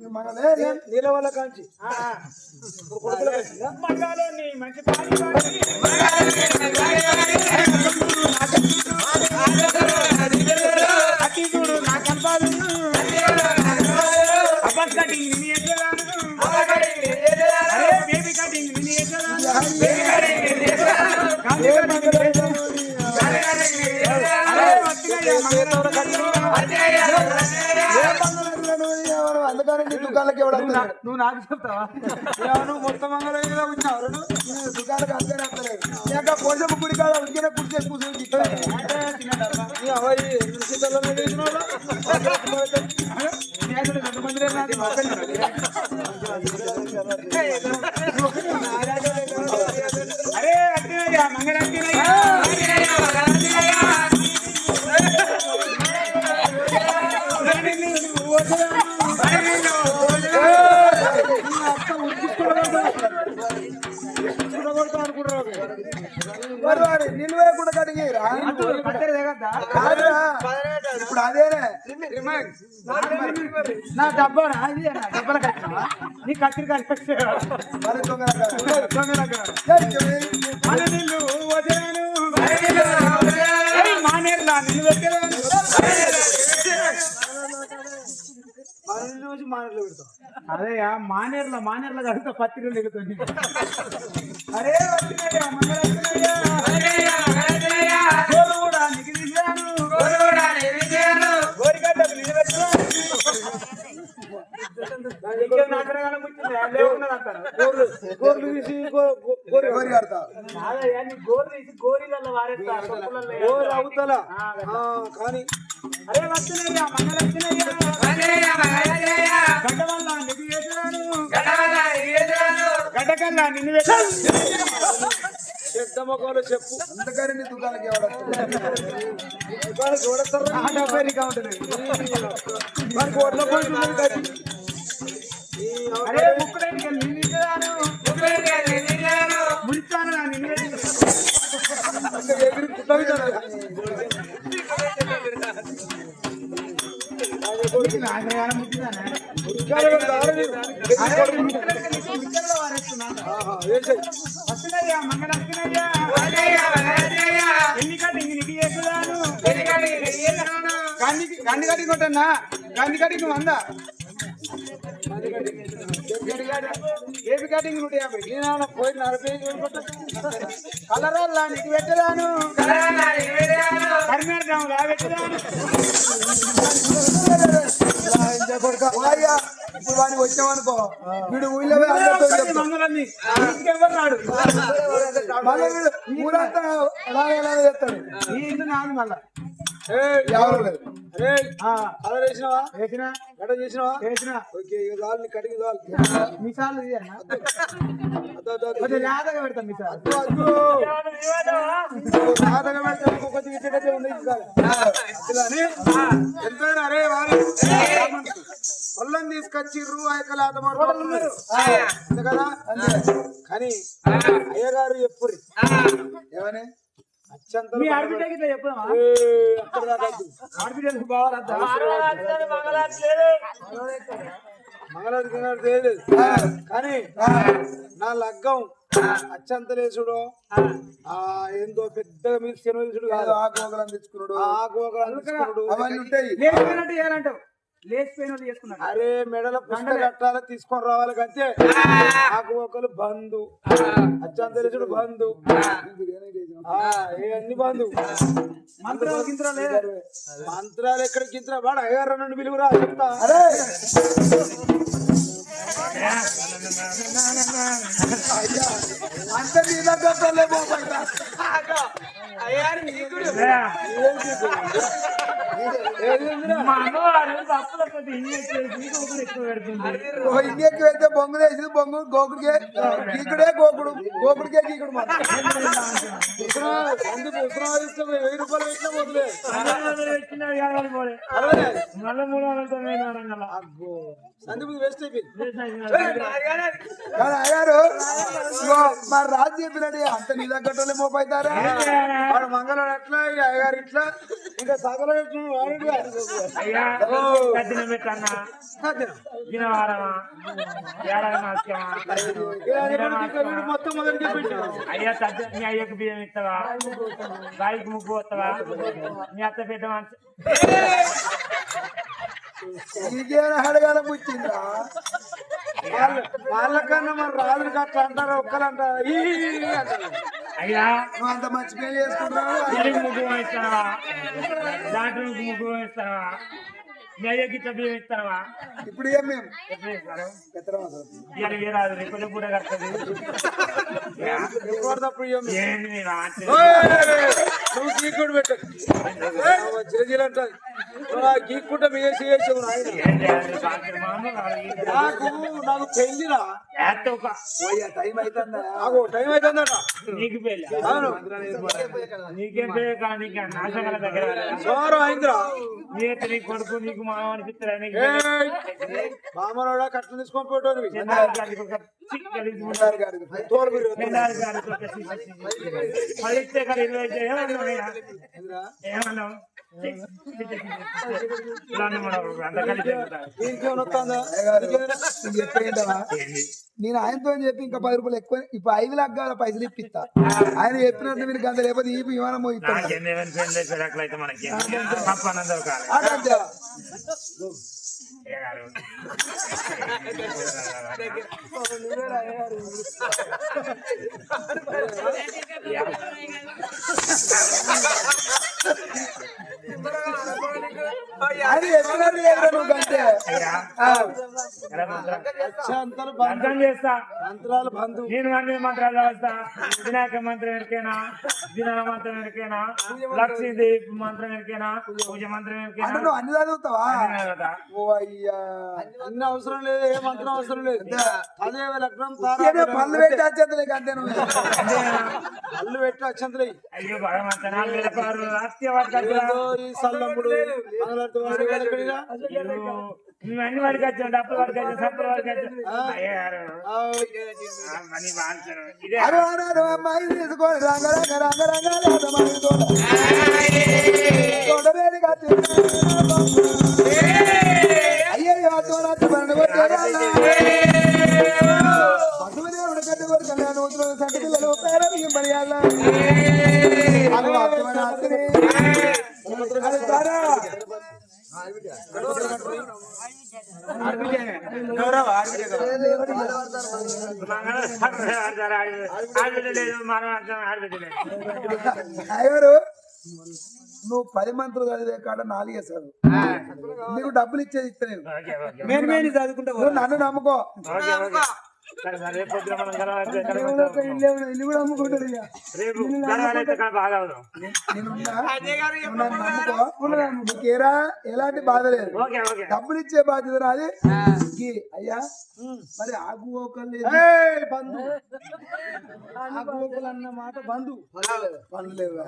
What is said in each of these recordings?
మనలే నీళ్ళ వల్ల కాంచి మంచి పాడి దుకాణాలకి ఎవడు వస్తున్నాడు? నువ్వు నాకు చెప్తావా నువ్వు మొత్తం మంగళగిరిలో ఉన్నావు నువ్వు? దుకాణాలకు అందరూ వస్తలేరు. నీ యొక్క పోషపు గుడి కాడ ఉడికిన కుర్చీ కూర్చొని తింటాడు. నా డబ్బా అది నా డబ్బల కట్టినావా నీ కత్తిరికాయ మరి దొంగ మన నిల్లు వదిలేను మానేర్లా నిన్ను అదే మానేర్ల మానేర్ల కడుగుతా పత్రికలు దిగుతుంది అరే వచ్చినయ్యా ఆ, కానీ అరే వస్తున్నాయ్యా మంగళ వచ్చినయ్యా గడ్డ వల్ల నీకు చేశాను గడ్డకల్లా నిన్ను మొక్కలు చెప్పు. అందుకని నీ వస్తున్నాడు? దుకాణం చూడతారు డబ్బే నీకు ఉంటుంది. కోట్ల పోయి గాంధీ గాంధీ కటింగ్ కొట్టన్నా గాంధీ కటింగ్ వంద ఏపీ కటింగ్ నూట యాభై నేనేమన్నా పోయి నలభై ఐదు నీకు పెట్టదాను. కరిమేర డ్రాములా పెట్టదాను ఇప్పుడు వాడిని వచ్చామనుకో వీడు ఊళ్ళో ఊరంతా చెప్తాడు. ఈ ఇల్లు నాది మళ్ళా. ఎవరు లేదు. అలా వేసినావా? వేసిన. గడ చేసినావా? వేసిన. ఓకే ఇక కడిగి మిసాలు పెడతాం మిసాలు ఇంకొక ఎంతైనా అరే వారు. తీసుకొచ్చిర్రు అంతే కదా? కానీ అయ్యగారు ఎప్పుడు ఏమని? అత్యంత మీ ఆడబిడ్డకి ఇట్లా చెప్పదామా అక్కడ దాకా వద్దు. ఆడబిడ్డలకు బాగా మంగళవారం కింద చేయలేదు కానీ నా లగ్గం అచ్చంతలేసుడు ఆ. ఏందో పెద్దగా మీరు శనవేసుడు కాదు. ఆకు ఒకలను తెచ్చుకున్నాడు. ఆ ఆకువకలు అందించుకున్నాడు అవన్నీ ఉంటాయి లేచిపోయినట్టు చేసుకున్నాడు. అరే మెడల పుస్తక కట్టాలి తీసుకొని రావాలి కంటే ఆకు ఒకరు బంధు. అచ్చంతలేసుడు బంధు. అన్ని బంధు. మంత్రాలు గింత్రాలు. మంత్రాలు ఎక్కడ గింత్రా వాడు అయ్యారు నన్ను పిలువురా చెప్తా. అరే. అంత నీ దగ్గరలే పోతా మా ఇండియాకి వెళ్తే బొంగు వేసింది బొంగు గోకుడికే గీకుడే గోకుడు గోకుడికే గీకుడు వెయ్యి రూపాయలు పెట్టినా మళ్ళీ మూడు అగ్గో సందీప్ వేస్ట్ కానీ అయ్యారు ఇగో మా రాజు చెప్పినట్టు అంత నీ తగ్గట్టు మోపైతారా? వాడు మంగళవాడు ఎట్లా? ఈ అయ్యగారు ఇట్లా? ఇంకా సగల అయ్యా కట్టిన పెట్టన్నా. దినవారమా ఏడాది మాస్యమా మొత్తం మొదలు చెప్పిండు అయ్యా తగ్గ మీ అయ్యకు బియ్యం ఇస్తావా? బాయికి ముగ్గు వస్తావా మీ అత్త పెద్ద మనసు నీకేమైనా అడగాల పుచ్చిందా వాళ్ళ- వాళ్ళకన్నా మన రాజులు అట్లా అంటారు ఒక్కరు అయ్యా. అంత మంచి చేసుకుంటున్నావు ఇల్లుకి ముగ్గు వేస్తావా? దాంట్లో ముగ్గు వేస్తావా? ఇట్లా బియ్యం ఇస్తావా? ఇప్పుడు ఏం మేము ఎప్పుడు ఇస్తారు. ఇవాళ వీరాదు రేపు పూట ఇవ్వము. ఏంది! నువ్వు గీక్కుడు పెట్టు. చిరజీలు గీక్కుంటే. ఈ కదా. నాకు నాకు పోయా టైం అవుతుందా నాకు టైం అవుతుందట నీకు నీకేం? సోమవారం అయిందిరా. నీ కొడుకు నీకు మామ అనిపిస్తారా! మామూలుడా కట్నం తీసుకొని పోటీ చిన్నారి గారికి ఒక చిక్క కలిసి ఉంటారు. తోలు మీరు నేను ఆయనతో చెప్పి ఇంకా పది రూపాయలు ఎక్కువ ఇప్పుడు ఐదు లగ్గాల పైసలు ఇప్పిస్తా. ఆయన చెప్పినట్టు మీరు గంట లేకపోతే ఈ విమానం ఇస్తాను నాకేంది ఏమైనా పెళ్ళి చేసే రకలైతే మనకి తప్ప అనందరూ కాదు ఏ గారు? ఆయన చెప్పినట్టు లేదురా నువ్వు గంటే చేస్తా. మంత్రాలు బంధు. నేను అన్ని మంత్రాలు చదువుతా వినాయక మంత్రం ఎరికేనా? దినాల మంత్రం ఎరికేనా? లక్ష్మీదేవి మంత్రం. ఎరికేనా? పూజ మంత్రం. ఎరికేనా? అన్ని చదువుతావా? అన్నీ అవసరం లేదు ఏ మంత్రం అవసరం లేదు. అదే. లగ్నం పళ్ళు పెట్టి వచ్చేది అంతే? పళ్ళు పెట్టి అక్షంతలే అయ్యో సల్లమ్ముడు వాడికి వచ్చాం డబ్బులు వాడికి వచ్చాం సబ్బులు మర్యాద అయ్యారు నువ్వు పది మంత్రులు చదివే కాడ నాలుగే చదువు నీకు డబ్బులు ఇచ్చేది ఇస్తలేను ఓకే ఓకే. నువ్వు నన్ను నమ్ముకో. ఇల్లు కూడా అమ్ముకుంటాడు ఇక. రేపు బాగా ఎలాంటి బాధ లేదు. Okay okay. డబ్బులు ఇచ్చే బాధ్యత ఈ అయ్యా మరి ఆకు ఓకలు బంధు. ఆకులు అన్న మాట బంధు. పనులు లేవా?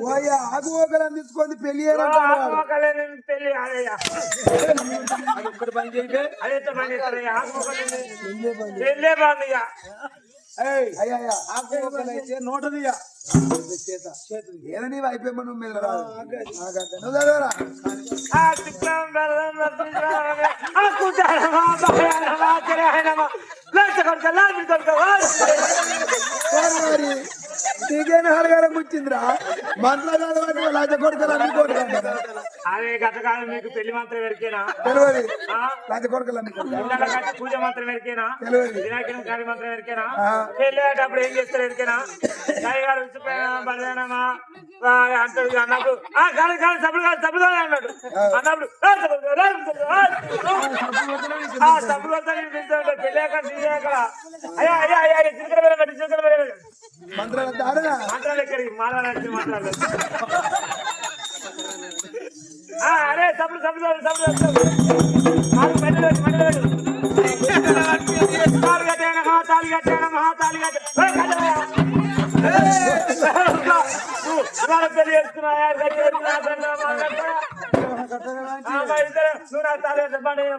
ఓ అయ్యా ఆకు ఓకలు అందించుకొని పెళ్ళి పెళ్ళి ఒక్కటి పని అదైతే పని చేస్తారయ్యా ఆకుమొక్కలేని పెళ్ళే బాగుంది ఇక ఏయ్, అయ్యా అయ్యా ఆకులు అయితే నోట తీయ చేత ఏదో నీవు అయిపోయి నువ్వు మీద రాదు నాకంటే నువ్వు చదవరా ఆ నీకేనా హరగారం వచ్చిందిరా మంత్రాలు చదవండి లాజ కొడుకులు అన్ని కొడుకు అదే గత కాలం మీకు పెళ్ళి మంత్రం ఎరికేనా తెలియదు? లాజ కొడుకులు అన్ని కొడుకు పూజ మంత్రం ఎరికేనా తెలియదు వినాయకుని కార్య మంత్రం ఎరికేనా. పెళ్ళి అయ్యేటప్పుడు ఏం చేస్తారు ఎరికేనా గారు ఉచ్చిపోయినా బలదేనమా అంటాడు అన్నప్పుడు ఆ కాదు కాదు సభలు కాదు సభలు కాదు అన్నాడు అన్నప్పుడు "ఆ, సభలు కాదు, కాదు, ఆ." ఆ సభలు వస్తా పెళ్ళి అక్కడ అయ్యా అయ్యా అయ్యా చిలకల మీద. మంత్రాలు దారుగా మంత్రాలు ఎక్కడికి మాట్లాడాలి అరే సభలు సభలు సభలు కాలు మెడలు మెడలు తాళి కట్టాను మహా తాళి కట్టాను మహా తాళి కట్టాను పెళ్ళి చేస్తున్నా ఇద్దరు నువ్వు నా తల చెప్పండి నేను